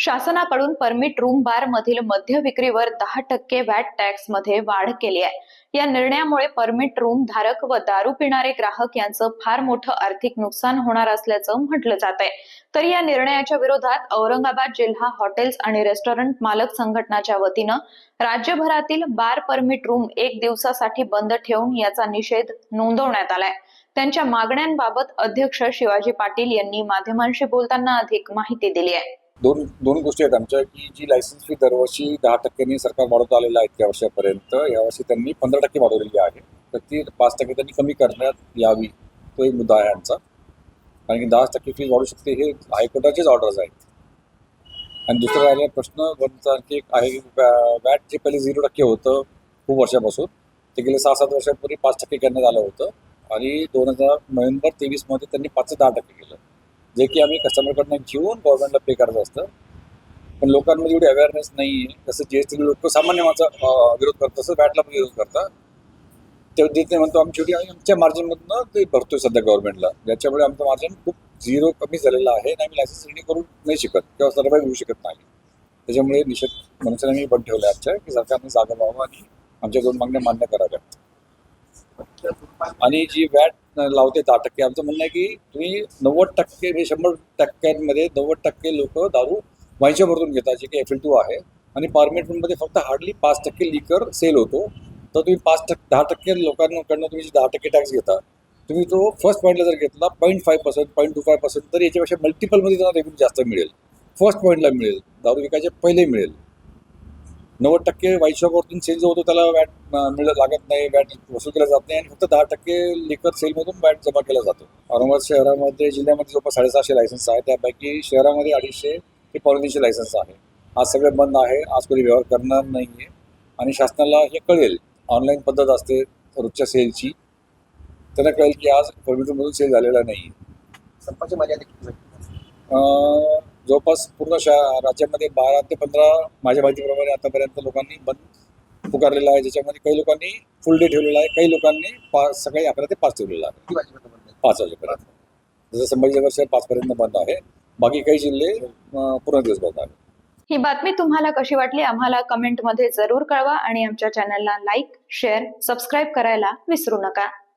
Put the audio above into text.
शासनाकडून permit room बार मधील मद्य विक्रीवर दहा टक्के वॅट टॅक्समध्ये वाढ केली आहे. या निर्णयामुळे परमिट रूम धारक व दारू पिणारे ग्राहक यांचं फार मोठं आर्थिक नुकसान होणार असल्याचं म्हटलं जात आहे तर या निर्णयाच्या विरोधात औरंगाबाद जिल्हा हॉटेल्स आणि रेस्टॉरंट मालक संघटनाच्या वतीनं राज्यभरातील बार परमिट रूम एक दिवसासाठी बंद ठेवून याचा निषेध नोंदवण्यात आलाय. त्यांच्या मागण्यांबाबत अध्यक्ष शिवाजी पाटील यांनी माध्यमांशी बोलताना अधिक माहिती दिली आहे. दोन दोन गोष्टी आहेत आमच्या की जी लायसन्स फी दरवर्षी दहा टक्क्यांनी सरकार वाढवत आलेलं आहे इतक्या वर्षापर्यंत यावर्षी त्यांनी पंधरा टक्के वाढवलेली आहे. तर ती पाच टक्के त्यांनी कमी करण्यात यावी तो एक मुद्दा आहे आमचा. कारण की दहा टक्के फी वाढू शकते हे हायकोर्टाचेच ऑर्डर्स आहेत. आणि दुसरा राहिला प्रश्न वरचा आणखी एक आहे की वॅट जे पहिले झिरो टक्के होतं खूप वर्षापासून ते गेले सहा सात वर्षापूर्वी पाच टक्के करण्यात आलं होतं. आणि दोन हजार नोव्हेंबर तेवीसमध्ये त्यांनी पाच ते दहा टक्के केलं. जे की आम्ही कस्टमरकडनं घेऊन गव्हर्नमेंटला पे करायचं असतं. पण लोकांमध्ये एवढी अवेअरनेस नाही आहे जसं जी एस टी लोक सामान्य माझा विरोध करतात तसं वॅटला पण विरोध करतात. ते देत म्हणतो आम्ही शेवटी. आमच्या मार्जिनमधनं ते भरतोय सध्या गव्हर्नमेंटला ज्याच्यामुळे आमचं मार्जिन खूप झिरो कमी झालेलं आहे. आणि आम्ही लायसन्स रिन्यू करू नाही शकत. किंवा सर्वाईव्ह होऊ शकत नाही. त्याच्यामुळे निषेध म्हणून आम्ही बंद ठेवलं आजच्या. की सरकारने जागा व्हावं आणि आमच्या दोन मागण्या मान्य कराव्यात. आणि जी वॅट लावते दहा टक्के. आमचं म्हणणं आहे की तुम्ही नव्वद टक्के म्हणजे शंभर टक्क्यांमध्ये नव्वद टक्के लोक दारू वाईच्या भरतून घेतात जे की एफ एल टू आहे. आणि पार्मेंटमध्ये फक्त हार्डली पाच टक्के लिकर सेल होतो. तर तुम्ही पाच टक्के दहा टक्के लोकांकडनं तुम्ही जे दहा टक्के टॅक्स घेता तुम्ही तो फर्स्ट पॉईंटला जर घेतला point five percent point two five percent तर याच्यापेक्षा मल्टिपलमध्ये त्यांना रेव्हेन्यू जास्त मिळेल. फर्स्ट पॉईंटला मिळेल. दारू विकायच्या पहिले मिळेल. नव्वद टक्के वाईट शॉपवरतून सेल जो होतो त्याला वॅट मिळत लागत नाही वॅट वसूल केला जात नाही आणि फक्त दहा टक्के लिकर सेलमधून वॅट जमा केला जातो. औरंगाबाद शहरामध्ये जिल्ह्यामध्ये जवळपास साडेसहाशे लायसन्स आहे त्यापैकी शहरामध्ये अडीचशे ते पावणे तीनशे लायसन्स आहे. आज सगळे बंद आहे. आज कोणी व्यवहार करणार नाही आहे आणि शासनाला हे कळेल. ऑनलाईन पद्धत असते रोजच्या सेलची त्यांना कळेल की आज परमिटमधून सेल झालेला नाही संपाची मर्यादा जवळपास पूर्ण शा राज्यामध्ये बारा ते पंधरा माझ्या माहितीप्रमाणे आतापर्यंत लोकांनी बंद पुकारलेला आहे. ज्याच्यामध्ये काही लोकांनी फुल डे ठेवलेला आहे. काही लोकांनी पाच सकाळी अकरा ते पाच ठेवलेला आहे? पाच वाजेपर्यंत. जसं संभाजीनगर शहर पाचपर्यंत बंद आहे. बाकी काही जिल्हे पूर्ण दिवस बंद आहे ही बातमी तुम्हाला कशी वाटली आम्हाला कमेंटमध्ये जरूर कळवा आणि आमच्या चॅनलला लाईक शेअर सबस्क्राईब करायला विसरू नका.